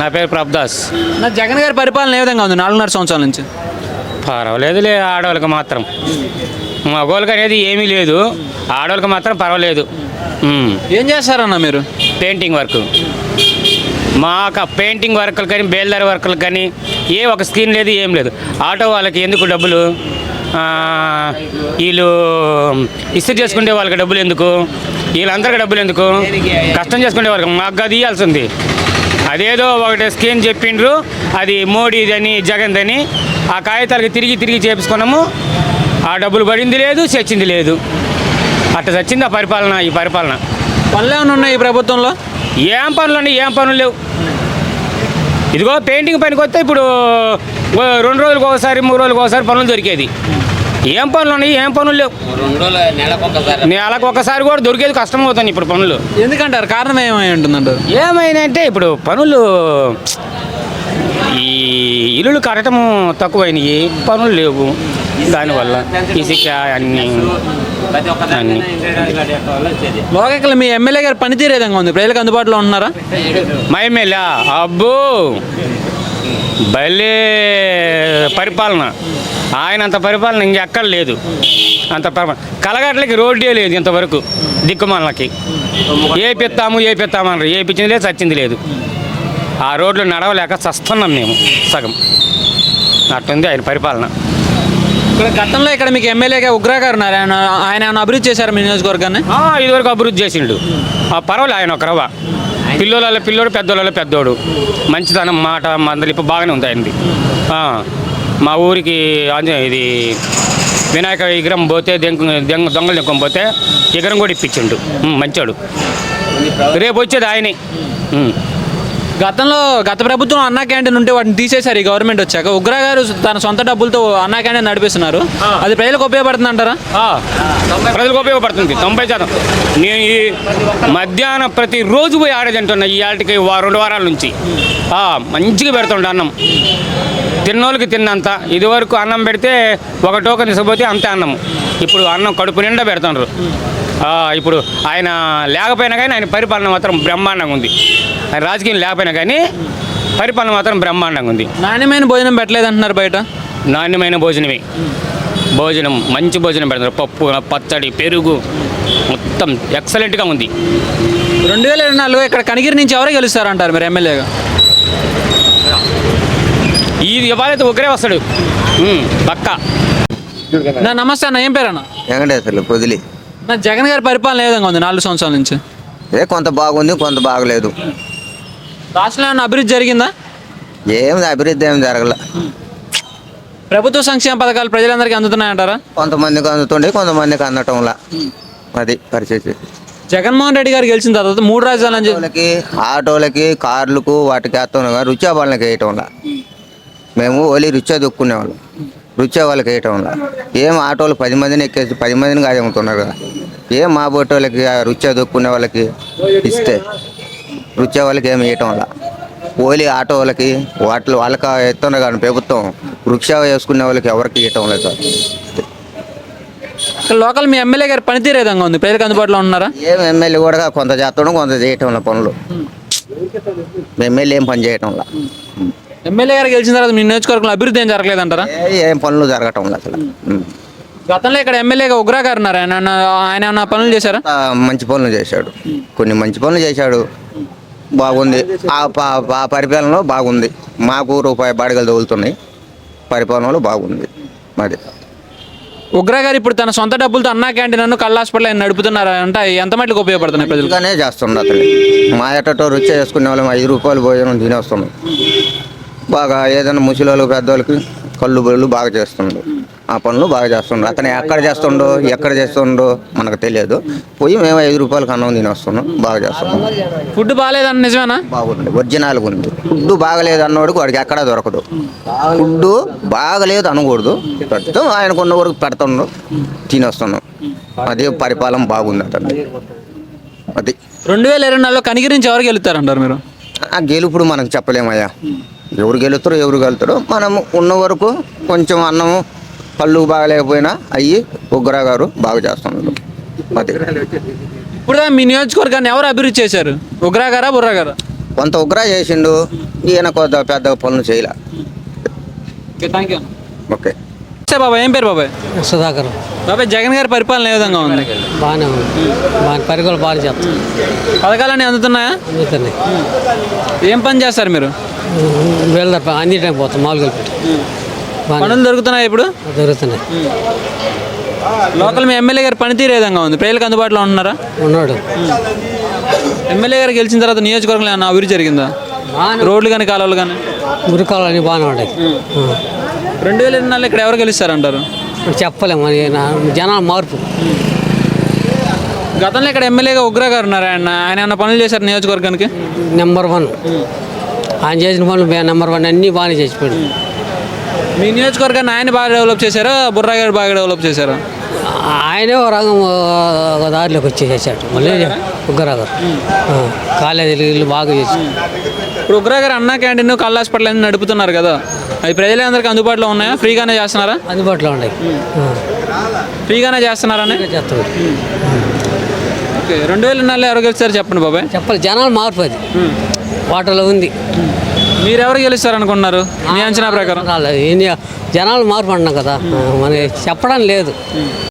నా పేరు ప్రభదాస్ నా జగన్ గారి పరిపాలన ఏ విధంగా ఉంది నాలుగున్నర సంవత్సరాల నుంచి? పర్వాలేదులే ఆడవాళ్ళకి మాత్రం. మగవాళ్ళకి అనేది ఏమీ లేదు. ఆడవాళ్ళకి మాత్రం పర్వాలేదు. ఉమ్. ఏం చేస్తారన్న మీరు? Painting work. మాకు పెయింటింగ్ వర్కులు కానీ బేల్దారి వర్కులు కానీ ఏ ఒక స్కీమ్ లేదు ఏం లేదు. ఆటో వాళ్ళకి ఎందుకు డబ్బులు? ఆ, వీళ్ళు ఇస్త్రీ చేసుకునే వాళ్ళకి డబ్బులు ఎందుకు? వీళ్ళందరికీ డబ్బులు ఎందుకు? కష్టం చేసుకునే వాళ్ళకి మాకు అది ఇవ్వాల్సి ఉంది. అదేదో ఒకటి స్కీమ్ చెప్పిండ్రు. అది మోడీదని జగన్దని. ఆ కాగితాలకి తిరిగి తిరిగి చేపించుకున్నాము. ఆ డబ్బులు పడింది లేదు చచ్చింది లేదు. అట్లా చచ్చింది ఆ పరిపాలన ఈ పరిపాలన? పనులు ఏమైనా ఉన్నాయి ఈ ప్రభుత్వంలో? ఏం పనులు అండి ఏం పనులు లేవు. ఇదిగో పెయింటింగ్ పనికి వస్తే ఇప్పుడు రెండు రోజులకు ఒకసారి మూడు రోజులకు ఒకసారి పనులు దొరికేది. ఏం పనులు ఉన్నాయి? ఏం పనులు లేవు. నెలకు ఒకసారి కూడా దొరికేది కష్టం అవుతుంది ఇప్పుడు పనులు. ఎందుకంటారు? కారణం ఏమై ఉంటుందంటారు? ఏమైందంటే ఇప్పుడు పనులు ఈ ఇల్లులు కట్టడం తక్కువైనవి పనులు లేవు. దానివల్ల ఇసుక అన్నీ అన్నీ. లోకల్ మీ ఎమ్మెల్యే గారి పనితీరు విధంగా ఉంది? ప్రజలకు అందుబాటులో ఉంటున్నారా? మా ఎమ్మెల్యే? అబ్బో! భలే పరిపాలన. ఆయన అంత పరిపాలన ఇంకెక్కడ లేదు. అంత పరిపాలన కలగట్లకి రోడ్డే లేదు ఇంతవరకు దిక్కుమాలకి. ఏ పెత్తాము ఏ పెత్తామన్నారు ఏ పిచ్చింది లేదు చచ్చింది లేదు. ఆ రోడ్లు నడవలేక చస్తున్నాం మేము సగం. అట్టుంది ఆయన పరిపాలన. ఇక్కడ గతంలో ఇక్కడ మీకు ఎమ్మెల్యేగా ఉగ్రా గారు ఉన్నారు. ఆయన ఆయన ఏమైనా అభివృద్ధి చేశారు మీ నియోజకవర్గాన్ని? ఆ, ఇదివరకు అభివృద్ధి చేసిండు. ఆ పర్వాలే ఆయన ఒక రవ్వ. పిల్లోళ్ళ పిల్లోడు పెద్దోళ్ళ పెద్దోడు. మంచితనం మాట మందలింపు బాగానే ఉంది ఆయనది. మా ఊరికి ఆంజనేయ ఇది వినాయక విగ్రహం పోతే దెంగ దెంగ దొంగలు దెంకొని పోతే విగ్రహం కూడా ఇప్పించిండు. మంచోడు. రేపు వచ్చేది ఆయనే. గతంలో గత ప్రభుత్వం అన్నా క్యాంటీన్ ఉంటే వాటిని తీసేశారు ఈ గవర్నమెంట్ వచ్చాక. ఉగ్రా గారు తన సొంత డబ్బులతో అన్నా క్యాంటీన్ నడిపిస్తున్నారు. అది ప్రజలకు ఉపయోగపడుతుంది అంటారా ప్రజలకు ఉపయోగపడుతుంది. తొంభై శాతం. నేను ఈ మధ్యాహ్నం ప్రతిరోజు పోయి ఆడేదంటున్నా ఈ ఆటికి రెండు వారాల నుంచి. మంచిగా పెడుతుండే అన్నం. తిన్నోళ్ళకి తిన్నంత. ఇదివరకు అన్నం పెడితే ఒక టోకన్ తీసుకుపోతే అంతే అన్నం ఇప్పుడు అన్నం కడుపు నిండా పెడుతున్నారు ఇప్పుడు ఆయన లేకపోయినా కానీ ఆయన పరిపాలన మాత్రం బ్రహ్మాండంగా ఉంది. ఆయన రాజకీయం లేకపోయినా కానీ పరిపాలన మాత్రం బ్రహ్మాండంగా ఉంది. నాణ్యమైన భోజనం పెట్టలేదు అంటున్నారు బయట? నాణ్యమైన భోజనమే. భోజనం మంచి భోజనం పెడతారు. పప్పు పచ్చడి పెరుగు మొత్తం ఎక్సలెంట్గా ఉంది. రెండు వేల ఇరవై నాలుగు ఇక్కడ కనిగిరి నుంచి ఎవరు గెలుస్తారంటారు మీరు ఎమ్మెల్యేగా? ఈ ఇవాళైతే ఒకరే వస్తాడు. పక్కా. నా నమస్తే అన్న ఏం పేరు అన్న వెంకటేశ్వర్లు పొదిలి. నా జగన్ గారి పరిపాలన ఏ విధంగా ఉంది? నాలుగు సంవత్సరాల నుంచి. ఏ కొంత బాగుంది కొంత బాగలేదు. రాష్ట్రంలో ఏమైనా అభివృద్ధి జరిగిందా? ఏం అభివృద్ధి ఏం జరగల. ప్రభుత్వ సంక్షేమ పథకాలు ప్రజలందరికీ అందుతున్నాయంటారా? కొంతమందికి అందుతుండే కొంతమందికి అందటంలా. అది పరిస్థితి జగన్మోహన్ రెడ్డి గారు గెలిచిన తర్వాత మూడు రాజధానులు అని చెప్పి ఆటోలకి ఆటోలకి కార్లకు వాటికి వేస్తున్నాం కానీ రుచా వాళ్ళకి వేయటంలా. మేము ఓన్లీ రుచా దొక్కునేవాళ్ళం. రుచా వాళ్ళకి వేయటంలా ఏం ఆటోలు పది మందిని ఎక్కేసి పది మందిని కాదు అమ్ముతున్నారు కదా. ఏం మా బొట్టోళ్ళకి రుచా దొక్కునే వాళ్ళకి ఇస్తే రుచా వాళ్ళకి ఏమి వేయటంలా ఓన్లీ ఆటో వాళ్ళకి వాటిలో వాళ్ళకి ఎత్తున్నారు కానీ ప్రభుత్వం రుక్షా వేసుకునే వాళ్ళకి ఎవరికి ఇవ్వటం లేదు సార్. లోకల్ మీ ఎమ్మెల్యే గారి పనితీరు ఏ విధంగా ఉంది? ప్రజలకు అందుబాటులో ఉన్నారా? ఏం ఎమ్మెల్యే కూడా కొంత చేస్తాడు కొంత చేయటంలా పనులు. ఎమ్మెల్యే ఏం పని చేయటంలా ఎమ్మెల్యే గారు గెలిచిన తర్వాత మీ నియోజకవర్గంలో అభివృద్ధి ఏం జరగలేదంటారా? ఏ- ఏం పనులు జరగటం అసలు. ఉం. గతంలో ఇక్కడ ఎమ్మెల్యేగా ఉగ్రా గారు ఉన్నారు. ఆయన ఆయన ఏమన్నా పనులు చేశారా? ఆ, మంచి పనులు చేశాడు. కొన్ని మంచి పనులు చేశాడు. బాగుంది. ఆ ప- ఆ పరిపాలనలో బాగుంది. మాకు రూపాయి బాడిగలు తగులుతున్నాయి. పరిపాలనలో బాగుంది. మరి. ఉగ్రా గారు ఇప్పుడు తన సొంత డబ్బులతో అన్నా క్యాంటీన్ అನ್ನು కళ్ళ హాస్పిటల్ ఆయన నడుపుతున్నారు. అంటే ఎంత మటుకు ఉపయోగపడుతున్నాయి ప్రజలకు? ఇలానే చేస్తుండ అతను. మా ఎట్టటో రుచి చేసుకునే వాళ్ళం. ఐదు రూపాయలు భోజనం తినేస్తున్నాం. బాగా ఏదైనా ముసలి పెద్దవాళ్ళకి కళ్ళు బళ్ళు బాగా చేస్తుండు. ఆ పనులు బాగా చేస్తుండు. అతను ఎక్కడ చేస్తుండో ఎక్కడ చేస్తుండో మనకు తెలియదు. పోయి మేము ఐదు రూపాయలకి అన్నం తినేస్తున్నాం బాగా చేస్తున్నాం ఫుడ్ బాగాలేదని నిజమేనా? బాగుంది. ఒరిజినల్గా ఉంది. ఫుడ్ బాగలేదు అన్నవాడికి వాడికి ఎక్కడా దొరకదు. ఫుడ్ బాగలేదు అనకూడదు. పెడతాం ఆయనకు ఉన్న వరకు పెడుతున్నాం తినేస్తున్నాం అదే పరిపాలన బాగుంది అతను అది. రెండు వేల ఇరవై నాలుగులో కనిగిరి నుంచి ఎవరు గెలుస్తారంటారు మీరు? ఆ గెలుపుడు మనకు చెప్పలేమయ్యా. ఎవరు గెలుస్తారో ఎవరు గెలుతారో మనం ఉన్న వరకు కొంచెం అన్నము పళ్ళు బాగలేకపోయినా అయ్యి ఉగ్రా గారు బాగా చేస్తున్నారు. ఇప్పుడు మీ నియోజకవర్గాన్ని ఎవరు అభివృద్ధి చేశారు? ఉగ్రా గారా బుర్రా గారా? కొంత ఉగ్రా చేసిండు ఈయన కొద్ది పెద్ద పనులు చేయలే. Okay thank you okay. నమస్తే బాబాయ్ ఏం పేరు బాబాయ్? సుధాకర్. బాబాయ్ జగన్ గారి పరిపాలన ఏ విధంగా ఉంది? బాగానే ఉంది. బాగా పరిగలు బాగా చేస్తాం పథకాలన్నీ అందుతున్నాయా? అందుకని ఏం పని చేస్తారు మీరు? వెళ్దాం అన్ని టైం పోతాం మామూలుగా పనులు దొరుకుతున్నాయి ఇప్పుడు? దొరుకుతున్నాయి. లోకల్ మీ ఎమ్మెల్యే గారి పనితీరు ఏ విధంగా ఉంది? ప్రజలకు అందుబాటులో ఉంటున్నారా ఉన్నాడు. ఎమ్మెల్యే గారు గెలిచిన తర్వాత నియోజకవర్గంలో ఏమన్నా అభివృద్ధి జరిగిందా? రోడ్లు కానీ కాలువలు కానీ మురికాలు అన్నీ బాగానే ఉన్నాయి. రెండు వేల ఇరవై నాలుగు ఇక్కడ ఎవరు గెలుస్తారంటారు? చెప్పలేము జనాల మార్పు. గతంలో ఇక్కడ ఎమ్మెల్యేగా ఉగ్ర గారు ఉన్నారు ఆయన. ఆయన ఏమన్నా పనులు చేశారు నియోజకవర్గానికి? Number one. ఆయన చేసిన పనులు నెంబర్ వన్ అన్నీ బాగానే చేసిపోయాడు. మీ నియోజకవర్గాన్ని ఆయన బాగా డెవలప్ చేశారా? బుర్రా గారు బాగా డెవలప్ చేశారా? ఆయనే ఒక రంగం ఒక దారిలోకి వచ్చేసాడు మళ్ళీ ఉగ్గరాగారు కాలేజీలు ఇల్లు బాగా చేసి. ఇప్పుడు ఉగ్ర గారు అన్నా క్యాంటీన్ కళ్ళ హాస్పిటల్ అన్ని నడుపుతున్నారు కదా. అవి ప్రజలందరికీ అందుబాటులో ఉన్నాయా? ఫ్రీగానే చేస్తున్నారా? అందుబాటులో ఉన్నాయి. ఫ్రీగానే చేస్తున్నారని? ఓకే రెండు వేల నాలుగు ఎవరు గెలుస్తారు చెప్పండి బాబాయ్. చెప్పాలి. జనాలు మార్పు అది. వాటర్లో ఉంది. మీరు ఎవరు గెలుస్తారు అనుకున్నారు మీ అంచనా ప్రకారం. రాలేదు జనాలు మార్పు అంటున్నాం కదా మనకి చెప్పడం లేదు.